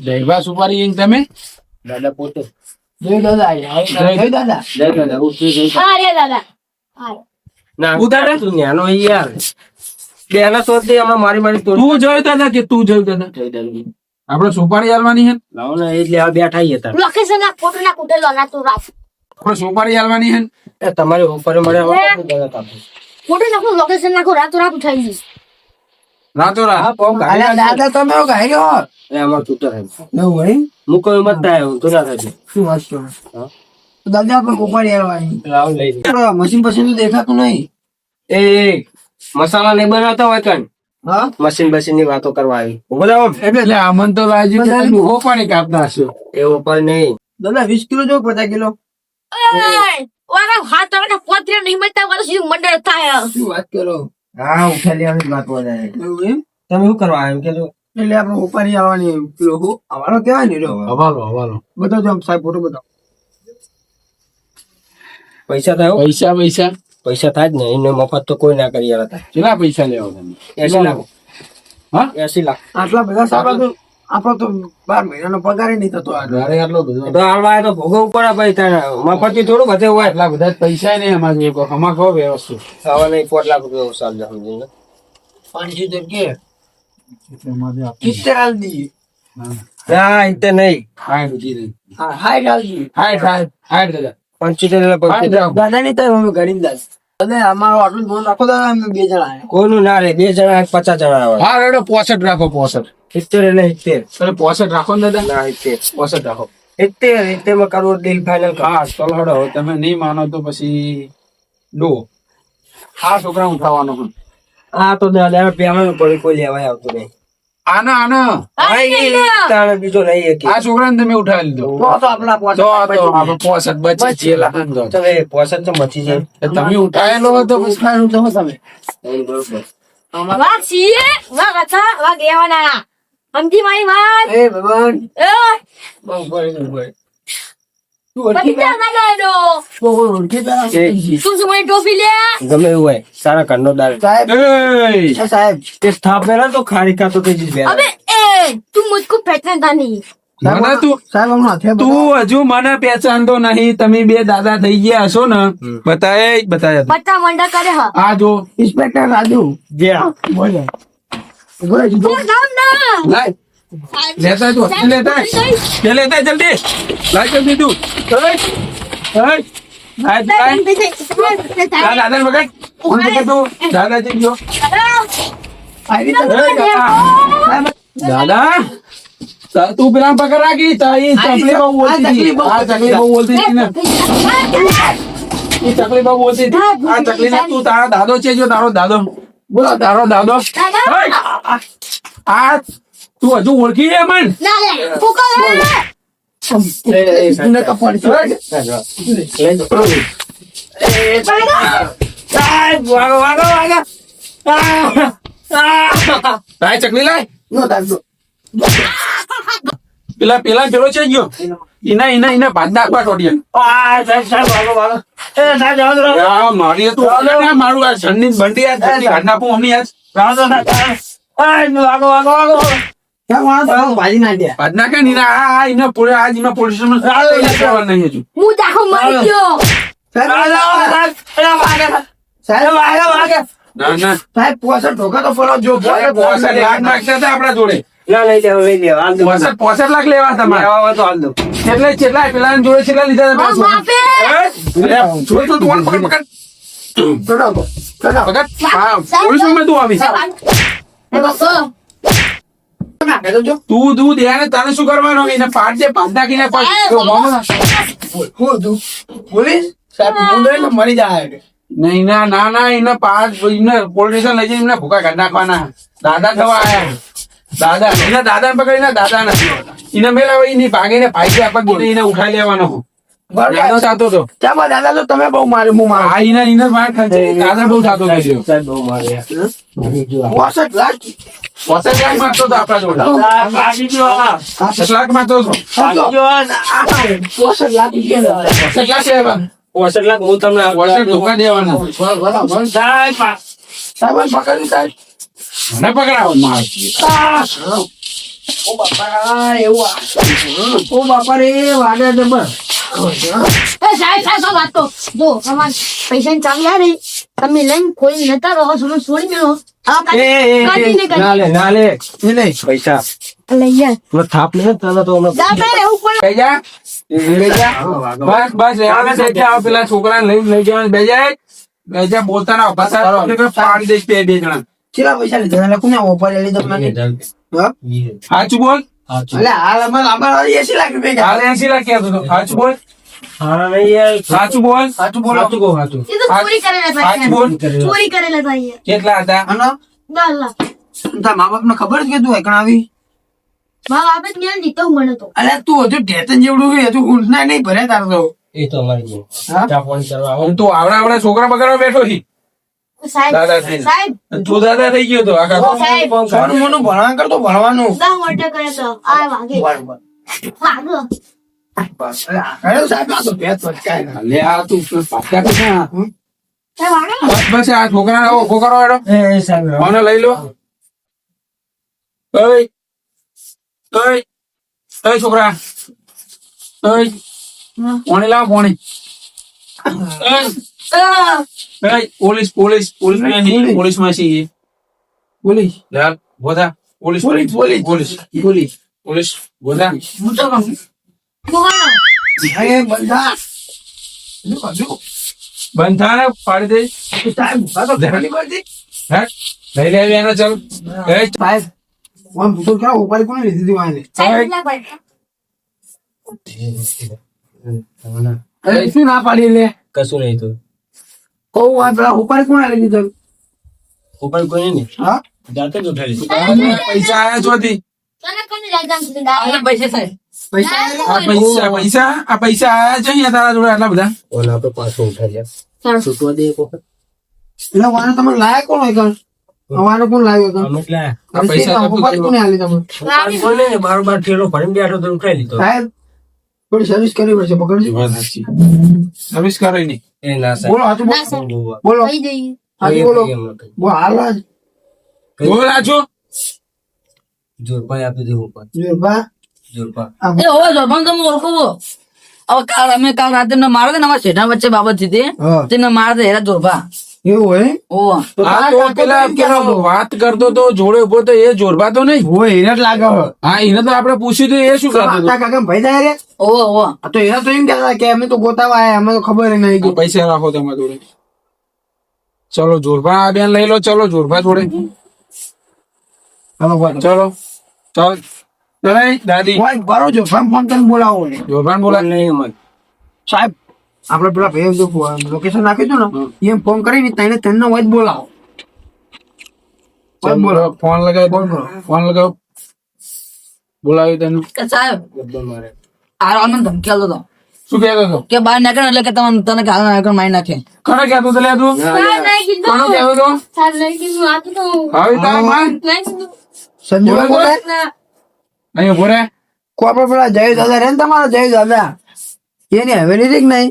જયભા સુપારી in તમે? દાદા પોતે. જય દાદા. જય દાદા. જય દાદા. ઉઠી રે દાદા. હા. ના ઉતારે? તું ન્યાનો યાર. બેના શોધથી હમણાં મારી મારી તો તું જોયું દાદા કે તું જોયું દાદા? જય દાદા. આપણે સુપારી આલવાની હે લાવો ને એટલે આ બેઠા હતા. લોકેશન ના ફોટો ના કુટે ના તું રાખ. આપણે સુપારી આલવાની હે એ તમારી ઉપર મળે હોય દાદા કાપો. ફોટો નાખો લોકેશન નાખો રાતો રાત ઉઠાઈ જઈશ. રાતો રાત હા પગ અલા ગાડી દાદા તમે એવું એ અમાર તૂટે છે એવું વળી મૂકો એમ થાય તો ના થાય શું વાત કરો દાદા આપણે કોપાડી આવવાની લઈ મશીન તો દેખાતું નહીં એ મસાલા નહીં બનાવતા હોય કણ હા મશીન બસીનની વાતો કરવા આવી થાઓ. એટલે આમન તો લાજી કે ઊભો પાણી કાપતા હશો એવો ઉપર નહીં દાદા વીસ કિલો જો પચાસ કિલો ઓરા હાથ તમે પોતરે નહીં મળતા વાળો મંડળ થાય શું વાત કરો હા ઉઠાલી આવી વાત બોલે તમે શું કરવા આવ્યા એમ કેજો એટલે આપણે ઉપાડી આવવાની પેલો હું? અમારો કેવાય ને હવાલો હવાલો. બતાવજો આમ સાહેબ ફોટો બતાવો. પૈસા થાય પૈસા પૈસા. પૈસા થાય જ ને એમને મફત તો કોઈ ના કરી હતા. કેટલા પૈસા લેવા તમે? એસી લાખ. હા? એસી લાખ. આટલા બધા સાહેબ તો આપણો તો બાર મહિનાનો પગાર નહીં થતો ઘરે આટલો બધો. તો હાલવા તો ભોગવવું પડે ભાઈ તારે મફત થોડું બધે હોય. એટલા બધા પૈસા નહીં અમારે જોઈએ કોઈ અમારે કહો વ્યવસ્થિત? હવે નહીં પોટ લાખ રૂપિયા ચાલશે સમજીને પંચોતેર કે. કિત્તેર હાલ દી. ના એ તે નહીં. હાઈટ ઉઠી રહી હા હાઈટ હાલ દી. હાઈટ હાઈટ હાઈટ દાદા. પંચોતેર પંચોતેર. રાખો. દાદા. નહીં તો અમે ગરીબ દાદા દાદા અમારો આટલું રાખો દાદા અમે બે જણા. કોઈનું ના રે બે જણા પચાસ જણા હા રેડો પોસઠ રાખો પોસઠ. સિત્તેર અને સિત્તેર તમે પોસઠ રાખો ને દાદા? ના સિત્તેર પોસઠ રાખો. સિત્તેર સિત્તેરમાં કરવો ડીલ ફાઇનલ હા ચલો હેડો તમે નહીં માનો તો પછી ડો આ છોકરા ઉઠાવવાનો હું આ તો દાદા પેવાનું પડી કોઈ લેવાય આવતું નહીં. આના આના. હા, એ તાણે બીજો નહીં આ છોકરાને તમે ઉઠાવી લીધો. તો તો આપણા પોસઠ બચી છે લાખ દો તો. એ પોસઠ તો મચી જાય. તમે ઉઠાયેલો તો પછી તમે. બરોબર વાઘ છીએ વાગ હતા વાગ એવાના સમજી મારી વાત? એ ભગવાન. એ બહુ પડી ગયું ભાઈ પેચાનતો નહીં. તમે બે દાદા થઈ ગયા હશો ને. બતાય બતાય. પત્તા મંડા કરે આ જો. ઇન્સ્પેક્ટર રાજુ. જે બોલે. લેતા તું લેતા. લે લેતા જલ્દી. લાય જલ્દી તું. તું દાદા વગર. તું દાદાજી ગયો તો? દાદા. તું પેલા પકડ રાખી તો ચકલી બહુ બોલતી આ ચકલી બહુ બોલતી ને. ચકલી બહુ બોલતી આ ચકલી ને તું તારા દાદો છે જો તારો દાદો. બોલો તારો દાદો આ તું હજુ ઓળખી રે મન ના લે ફૂકો લે એને કપાડી છે. વાગો વાગો વાગો ચકલી લાય પેલા પેલા પેલો છે ગયો ઈના ઈના ઈના ભાત નાખવા ટોટિયા આ સાહેબ સાહેબ વાગો વાગો એ સાહેબ જાઓ તો આ મારી તો આ મારું આ ઝંડી બંડી આ ભાત નાખું હમણાં આજ. ભાત નાખે ને આ ના ના. સાહેબ પોસઠ ઢોકા તો પડો જો પોસઠ લાખ નાખતા હતા આપણા જોડે. ના લઈ લેવા લઈ લેવા હાલ દો પોસઠ પોસઠ લાખ લેવા તમારે? લેવા હોય તો હાલ દો કેટલા કેટલા પેલા જોડે કેટલા લીધા હતા બાપે છોકરા? અરે, છોડ છોડ તું પકડ પકડ. ચડાવો ચડાવો પકડ. હા પોલીસમાં તું આવી? એ બાપો. નાખે તો જો. તું તું દે તને શું કરવાનું? એને પાડ દે પાડ નાખીને પાડ. તો મોમો હું તું. પોલીસ સાહેબ તો મરી જાય નહીં ના ના ના એના પાડ. એમને પોલીસ લઈ જઈને એમને ભૂકા કાઢી નાખવાના. દાદા થવા આયા. દાદા એના દાદા પકડીને દાદા નથી હોતા. એને મેલા એની ભાગીને ભાઈ આપા ગીને એને ઉઠાઈ લેવાનો દાદા તો તમે બહુ માર્યું હું મારું. એને ખાઈ દાદા બહુ થતો હતો સાહેબ બહુ મારતો આપણા જોડે. ગયો મારતો ગયો છે હું તમને પોસઠ ધોકા દેવાના. સાહેબ સાહેબ પકડી સાહેબ. મને પકડાવો માર ઓ બાપા એવું ઓ બાપા રે વાગે જબર એ સાહેબ સાહેબ વાત તો. જો તમાર પૈસા ની ચાવી આ રહી. તમે લઈને કોઈ નતા રહો છો છોડી મેળો નહીં પૈસા. લઈ થાપ લે તને તો બેજા બેજા બસ બસ છે પેલા છોકરાને લઈને લઈ જવાના. બેજા બેજા બોલતા ના પાડી દઈશ બે બે જણા. કેટલા પૈસા લીધા? એટલે કોને ઓફર લીધી તમને હા? સાચું બોલ. અલે હાલ અમારે અમારે એસી લાખ રૂપિયા હાલ એસી લાખ કહેતો હતો સાચું બોલ. હા નહીં યાર. સાચું બોલ. સાચું બોલો. સાચું કહું સાચું. એ તો ચોરી કરેલા હતા સાચું બોલ. ચોરી કરેલા યાર કેટલા હતા? અને? દસ લાખ તારા મા બાપ ને ખબર જ કે તું એકણ આવી? મારા બાપે જ મેં લીધો મને તો. અલે તું હજુ ટેતન જેવડું હજુ ઊંટના નહીં ભરે તારો તો. એ તો અમારી હા? ચા પાણી કરવા તો આવડા આવડા છોકરા બગાડવા બેઠો છી સાહેબ દાદા થઈને. સાહેબ તું દાદા થઈ ગયો તો આખા મોનું ભણવા કરતો ભણવાનું. દસ મોટે કરે તો આ વાગે. બરાબર. વાગે. બસ. અરે આ કરે સાહેબ આ તો પેટ પચકાય ના. લે આ તું પાક્યા તો છે આ. એ વાગે બસ બસ આ છોકરાને આવો ખોખરો હેડો. એ એ સાહેબ કોને લઈ લો. ઓય ઓય ઓય છોકરા. ઓય લાવો લાવ પાણી. પોલીસ પોલીસ પોલીસમાં પોલીસમાં છીએ બોલીશ લે Bodha police police, police. Police police Bodha મોહનો અરે બંધા હજુ, હજુ. બંધ થા ને પાડી દે સાહેબ તો બધી. હે લઈ લેવી એનો ચાલ એ સાહેબ ઓમ પૂછો કે ઉપાડી કોને લીધી હતી આને સાહેબ અરે શું ના પાડી લે કશું નહીં તો કહું આ પેલા ઉપાડી કોને લઈ લીધો? ઉપર કોઈ નહીં? હા? જાતે જ ઉઠાડી છે. પૈસા આયા ચોથી તને કોને લાગ્યા છે દાદા પૈસા પૈસા? આ પૈસા પૈસા? આ પૈસા આયા છે અહીંયા તારા જોડે આટલા બધા? ઓલા આપણે પાછો ઉઠાડ્યા. છૂટવા દે એક વખત. એટલે વાને તમે લાયા કોણ હોય કાં? આ વાને કોણ લાવ્યો કાં? અમે એટલે આ પૈસા તો ઉપાડી કોને આલી તમે? ઉપાડી કોઈ નહીં બારોબાર ઠેલો ભરીને બેઠો ઉઠાઈ લીધો સાહેબ થોડી સર્વિસ કરવી પડશે પકડજો. સર્વિસ કરે નહીં બોલો હાથું બોલો. બોલો. બોલો. હાલ બોલ આપી દેવું પણ. જોરપા એ તમે ઓળખો હવે કાલ અમે કાલ રાતે મારો ને અમારા શેઠા વચ્ચે બાબતથી તેને મારે હેરા જોરભા એવું હોય? હા તો પેલા પેલો વાત કરતો તો જોડે ઊભો તો એ જોરબા તો નહીં? હોય એને જ લાગે હા એને તો આપણે પૂછ્યું તો એ શું કરતો કાકા ભાઈ જાય રે? ઓહો ઓહો તો એને તો એમ કહેતા કે અમે તો ગોતાવા આવ્યા અમે તો ખબર નહીં આ પૈસા રાખો તમારા જોડે. ચલો જોરબા આ બેન લઈ લો ચલો જોરબા જોડે. ચલો ચલો ચાલ. ચલાય દાદી. બરો જો ફોન ફોન બોલાવો. હોય. જોરબાન બોલા નહીં અમારે. સાહેબ આપણે પેલા ભાઈ જો લોકેશન નાખ્યું હતું ને એમ ફોન કરીને તને તને હોય બોલાવો. ફોન બોલો ફોન લગાવ ફોન લગાવ. બોલાવ્યું તને કે સાહેબ ગબ્બર મારે. આ અમને ધમકી આલતો હતો. શું કહેતો હતો? કે બહાર નીકળ એટલે કે તમને તને કાલ નાખે મારી નાખે. કોને કહેતો હતો લે તું? સાહેબ નહીં કોને કહેતો હતો? સાહેબ નહીં કીધું આ તો હવે તારા માં નહીં બોલે અહીં બોલે. ના. અહીંયા ઊભો રે કો આપણે પેલા જય દાદા રે ને તમારા? જય દાદા. એની હવેલી રીક નહીં.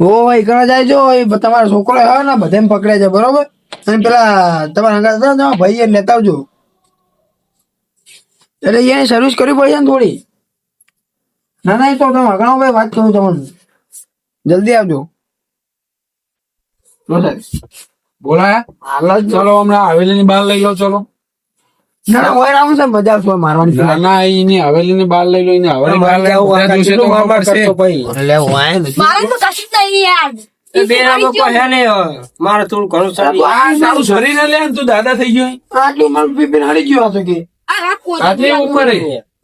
ઓ ભાઈ, ઘણા જાય એ તમારો છોકરો આવે ને બધા પકડે છે બરોબર? અને પેલા તમારા હંગાત હતા તમારા ભાઈ લેતા આવજો એટલે એને સર્વિસ કરવી પડશે ને થોડી. ના ના, એ તો તમે અગાઉ ભાઈ વાત કરું તમને. જલ્દી આવજો. બોલાયા? હાલ જ ચલો, હમણાં હવેલી ની બહાર લઈ લો ચલો. ના ના ઓય આવું છે મજા મારવાની ના ના એની હવેલી બહાર લઈ લો એની હવેલી બહાર લઈ લો. જોશે તો છે. મારે હે મારે તું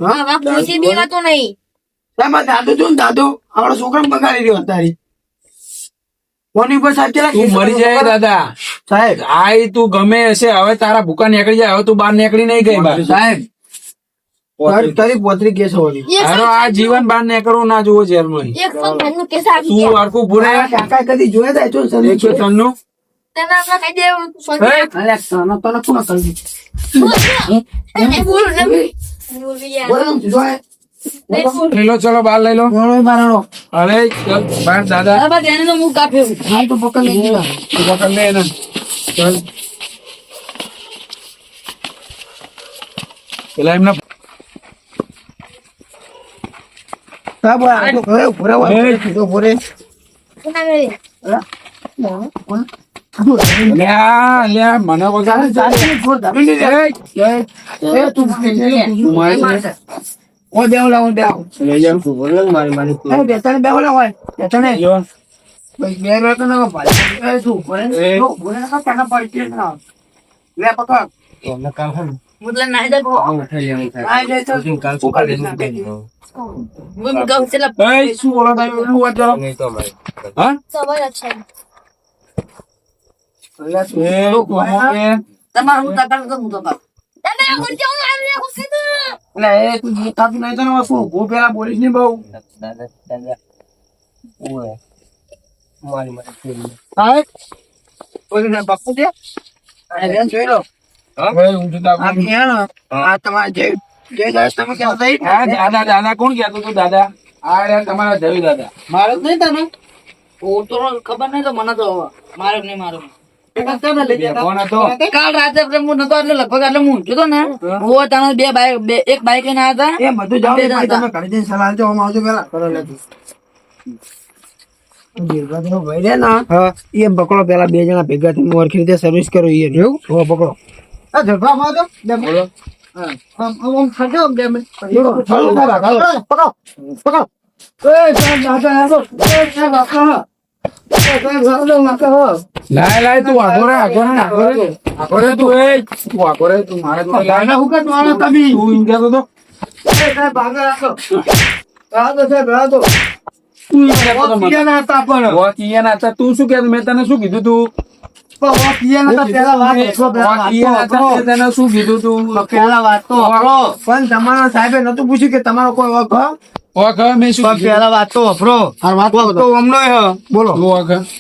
હા? નહીં. છું છોકરા બગાડી રહ્યો તારી કોની ઉપર મરી જાય દાદા. સાહેબ. આય તું ગમે હશે હવે તારા ભૂકા નીકળી જાય હવે તું બહાર નીકળી નહીં ગઈ બહાર સાહેબ તારી- તારી પોતરી કેસ હોવી. તારો આ જીવન બહાર નીકળવું ના જોવો જેલમાં તું હરખું ભૂરે કાકા કદી જોયા તા જો સર એકસો ત્રણનું તને આપણે કહી દેવું હે? તને તને કોણ કરી નહીં બોલું. બોલું યાર. બોલો ને, જોય નહીં બોલું લઈ લો ચલો બહાર લઈ લો. અરે બહાર દાદા. તો પકડ લઈ પેલા એમના મને સાહેબ ઓય, આ તો ઘરે ઊભો રહે, ઓય. સીધો ઊભો રહે. કોના ઘરે? લ્યા લ્યા મને વગાડે છે. એ, એ, એ, તું તું મારે છે. ઓય, બેહો લાવો, બેહો. લઈ જાઓ. એ, બેસણે બેહો લાવો, ઓય. બેસણે. જો. ભાઈ, બે મિનિટ તો ના ભાઈ. એ, તું ઊભો રહે. એ. જો, ઊભો રહે, નકર તને પડી જશે. લે, પકડ. મુતલે નાઈ દે કો આ જે છે, ઉપાડી નાખે. હું ગમ છેલા એ, શું બોલો તમે? શું વાત કરો? હા? સવારે છે. એ, તું આમાં એ, તમારું હું તકલ કરું તો બાપ તમે આ ગુંજો મારી નાખો કીધું. એટલે એ તું જે થતું નહીં તો ને શું ઊભો પેલા બોલીશ ને બહુ. સાહેબ કોઈ ને બાપુ છે? આ રેન જોઈ લો. હવે હું કે ને આ તમારા જય જય દાસ તમે કેમ થઈ હા, દાદા દાદા કોણ કહેતું હતું દાદા? આ રહ્યા તમારા જય દાદા. મારે જ નહીં તને? ઓ તો ખબર નહીં તો મને તો હવે. મારો નહીં મારો કાલ રાતે હું નતો એટલે લગભગ એટલે હું જોતો ને હું તાણે બે બાઈક એક બાઈક લઈને આવ્યા હતા. એ બધું જાઓ બે ને ભાઈ, દાદા. તમે ઘણી દિન સલાહ આપજો આમ આવજો પેલા. કરો લેજો. ગિરગાનો ભાઈ રે ને એ પકડો પેલા બે જણા ભેગા થઈને ઓળખી રીતે સર્વિસ કરો એ એવું? હો બકડો ઝડપા માં તો બે મિનિટ. હા. આમ આમ આમ ખડો બે મિનિટ. પકડો પકડો લાય લાય તું આગો રે આગો રે આગો રે. આગો રે તું એ. તું આગો રે તું મારે જોડે દાદા હું કાઢ મારો તમે. તું એમ કહેતો હતો એ સાહેબ આગળ રાખો. રાધો સાહેબ રાધો તું એમ કહેતો હતો મને. ઓળખીયા ના હતા પણ. વકીયાના હતા. તું શું કે મેં તને શું કીધું તું? પણ. તમારા સાહેબે નતું પૂછ્યું કે તમારો કોઈ વખ પેલા વાત તો વફરો હા, વાત તો બોલો.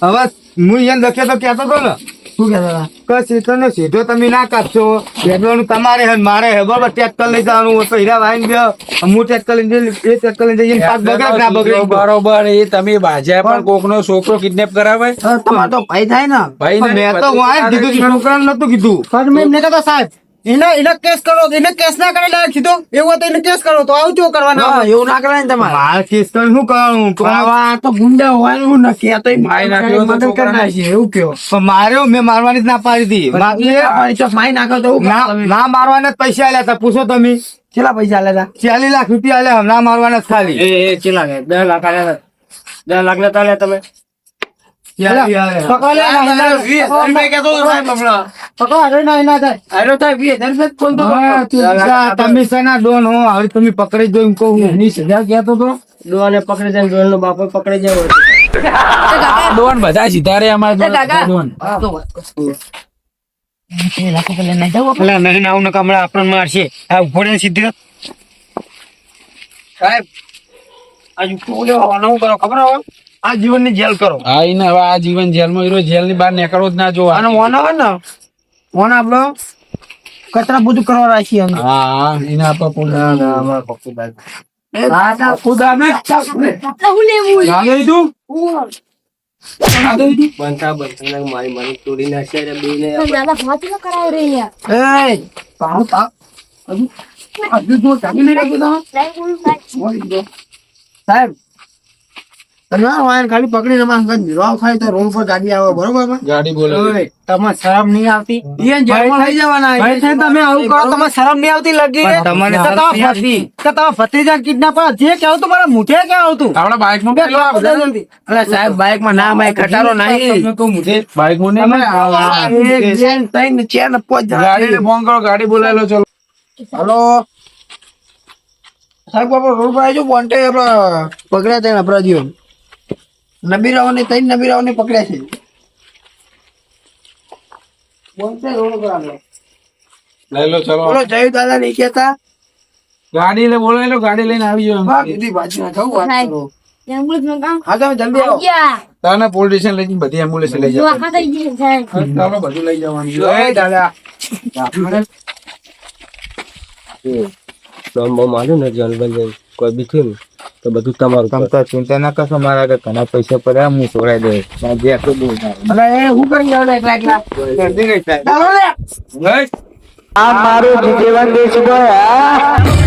હવે હું અહીંયા લખે તો કહેતો હતો ને. શું કહેતા હતા? કે સીધો સીધો તમે ના કાપશો. બેગવાનું તમારે હે મારે હે. બરોબર ટ્રેક્ટર લઈ જવાનું તો હીરા વાઈને ગયો હું ટ્રેક્ટર લઈને એ ટ્રેક્ટર લઈને જઈને પાક બગડે ના બગડે? બરોબર એ તમે બાજ્યા પણ કોકનો છોકરો કિડનેપ કરાવે? તમારે તો ભાઈ થાય ને. ભાઈ મેં તો કીધું કે નતું કીધું. પણ મેં એમને સાહેબ. એને એને કેસ કરો એને કેસ ના કરે લાયક સીધો? એવું તો એને કેસ કરો તો આવું ચો કરવાના એવું ના કરાય ને તમારે. આ કેસ તો શું કરવાનું? તો આવા તો ગુંડા હોવાનું નથી. આ તો એ મારી નાખ્યો મદદ કરી. નાખી, એવું કયો? પણ માર્યો મેં મારવાની જ ના પાડી હતી. મારી- આ તો મારી નાખો તો ના. મારવાના જ પૈસા આલ્યા હતા. પૂછો તમે. કેટલા પૈસા આલ્યા હતા? ચાલીસ લાખ રૂપિયા આલ્યા ના મારવાના જ ખાલી. ચાલી આલ્યા. દસ લાખ આલ્યા દસ લાખ લેતા તમે. રૂપિયા કહેતો હતો સાહેબ હમણાં. પકડો, અરે ના, ના થાય. અરે થાય, વીસ હજાર રૂપિયા જ બોલતો હતો. હા, તું જા, તમે શેના ડોન હો? હવે તમે પકડી દો એમ કહું એની સજા કહેતો તો. ડોન બધા સીધા રે અમારે જોડે કાકા. ડોન. તો વાત કર. એ લાખો નહીં જાવ પેલા નહીં આવું ને આપણને મારશે. આ ઊભો રહીને સાહેબ આ જુઠ્ઠું હું કરો? ખબર હોય? આ જીવનની જેલ કરો. હા એને હવે આ જીવન જેલમાં માં જેલની બહાર નીકળવો જ ના જોવા. અને મોનો હોય ને? મોનો આપણો કચરા બધું કરવા રાખીએ અમે. હા એને આપવા પોલીસ એ દાદા ખુદા ને હું લેવું? ના ગઈ તું? ના ગઈ તું? પણ દાદા ફાંસી ન કરાવી રહી યાર. એ પાહુ પા હજુ હજુ જો જાગી નહીં તમે? સાહેબ, આ વાયર ખાલી પકડીને તો રોડ પર ગાડી આવે બરોબર ગાડી બોલે. તમારે શરમ નહીં આવતી? ઈ જેલમાં લઈ જવાના ભાઈ સાહેબ, તમે આવું કરો તમારે શરમ નહીં આવતી લગી? તમને તમારા નહીં આવતી. ભત્રી- તો તમારા ભત્રીજા કિડનેપર જે કહેવું તું મારા મુઠે કહેવું તું આપડા બાઇકમાં બે લાખ જલ્દી. અલા સાહેબ બાઇકમાં ના બાઈક ખટારો નહીં બાઇકમાં નહીં એક, બે, ત્રણ, ચાર ને પાંચ જણા ગાડી ફોન કરો ગાડી બોલાયેલો ચલો હલો. સાહેબ આપડે રોડ પર આવજો બોન્ટે આપડે પકડ્યા હતા અપરાધીઓ નબીરાઓને ત્રણ નબીરાઓને પકડ્યા છે. બોન્ટે રોડ પર આપણે લઈ લો ચલો. બોલો જય દાદા નહીં કેતા ગાડી લે બોલાયેલો ગાડી લઈને આવી જાવ હા દીદી બાજુ ના જવું વાત કરો. એમ્બ્યુલન્સમાં કામ? હા તમે જલ્દી આવો. ગયા. પોલીસ સ્ટેશન લઈ બધી એમ્બ્યુલન્સ લઈ જાવ આખા થઈ ગયા સાહેબ. ચાલો બધું લઈ જવાનું. જય દાદા. કોઈ બી થયું તો બધું તમારું તમતા ચિંતા ના કરશો મારા આગળ ઘણા પૈસા પડ્યા હું છોડાઈ દે જે આટલું દૂર ના એ હું કરી જાવ એકલા એકલા આ મારું જીવન દેશ ગયા